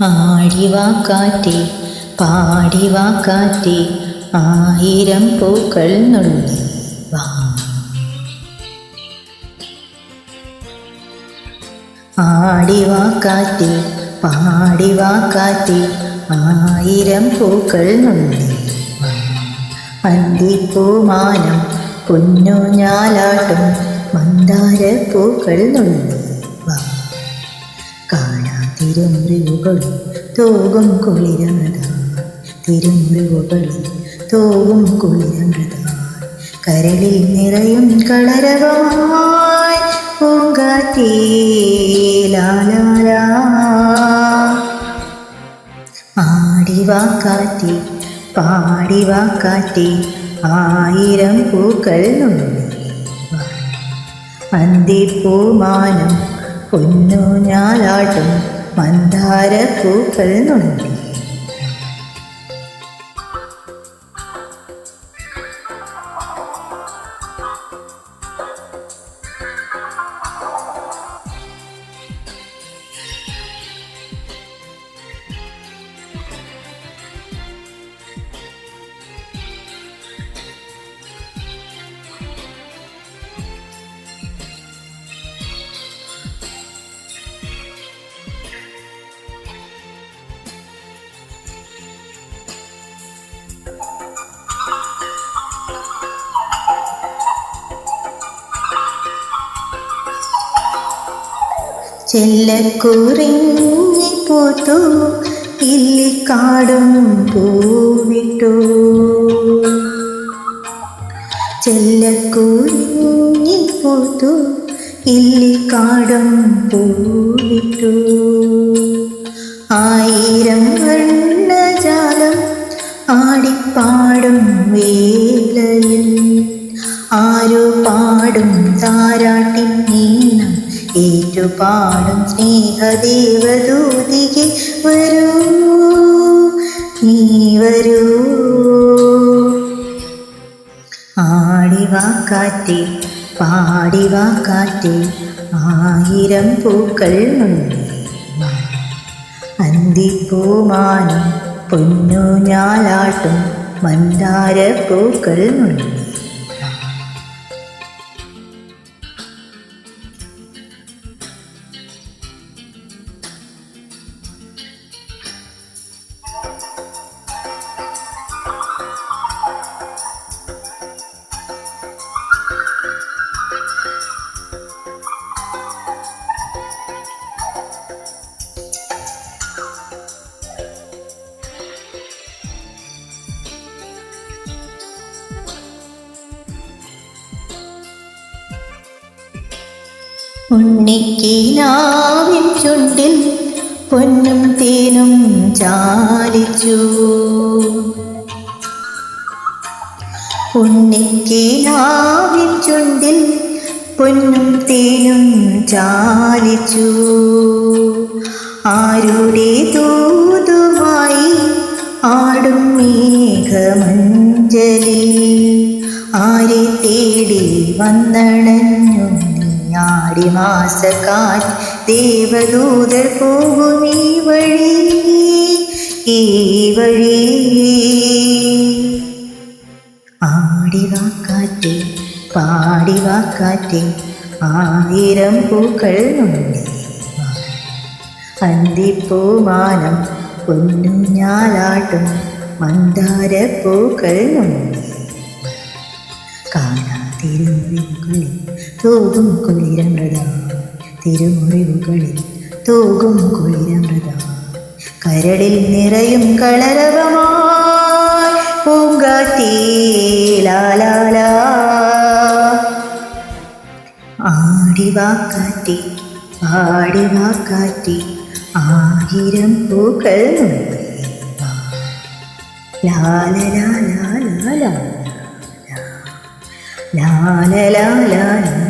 ആടിവാക്കാറ്റേ പാടിവാക്കാറ്റേ ആയിരം പൂക്കൾ നുള്ളി വാ. പാടിവാക്കാറ്റേ ആയിരം പൂക്കൾ നുള്ളി. അന്തിപ്പൂമാനം പൊന്നു ഞാലാട്ടും മന്ദാര പൂക്കൾ നുള്ളി വാ കാണാതിരുമൃഗുകളും തോകും കുളിരമൃത. തിരുമുറിവുകളും തോകും കുളിരമൃത. കരളിൽ നിറയും കളരവമായി ആടിവാക്കാറ്റി പാടിവാക്കാറ്റി ആയിരം പൂക്കൾ. അന്തിപ്പൂമാനം പൊന്നു ഞാലാട്ടും മന്ദാര പൂക്കൾ നുള്ളി ചെല്ലക്കുറിഞ്ഞി പൂത്തു ഇല്ലിക്കാടും പൂവിട്ടു. ചെല്ലക്കുറിഞ്ഞി പൂത്തു ഇല്ലിക്കാടും പൂവിട്ടു. ആയിരം വർണജാലം ആടിപ്പാടും വേലയിൽ ആരോ പാടും താ ഏറ്റുപാടും സ്നേഹദേവദൂതികെ വരൂ നീ വരൂ. ആടിവാക്കാറ്റേ പാടിവാക്കാറ്റേ ആയിരം പൂക്കൾ അന്തിപ്പൂമാനും പൊന്നു ഞാലാട്ടും മന്ദാര പൂക്കൾ ഉണ്ണിക്കീനാവിൻ ചുണ്ടിൽ പൊന്നും തേനും ചാലിച്ചു. ഉണ്ണിക്കീനാവിൻ ചുണ്ടിൽ പൊന്നും തേനും ചാലിച്ചു. ആരുടെ തൂതുമായി ആടും മേഘമഞ്ജലി ആരെ തേടി വന്നണഞ്ഞു ആടി മാസക്കാൽ ദേവദൂതർ പോകും ഈ വഴി. ഈ വഴി. ആടിവാക്കാറ്റെ പാടിവാക്കാറ്റെ ആയിരം പൂക്കൾ വാ. അന്തിപ്പൂമാനം പൊന്നും ഞാലാട്ടും മന്ദാര പൂക്കൾ നുള്ളി കാണാതിരുമുറിവുകളിൽ തൂകും കുളിരമൃത തിരുമുറിവുകളിൽ തൂകും കുളിരമൃത കരളിൽ നിറയും കളരവമായി ആടിവാക്കാറ്റി പാടിവാക്കാറ്റി ആയിരം പൂക്കൾ ലാലലാലാലാല ലാലലാലാലാലാ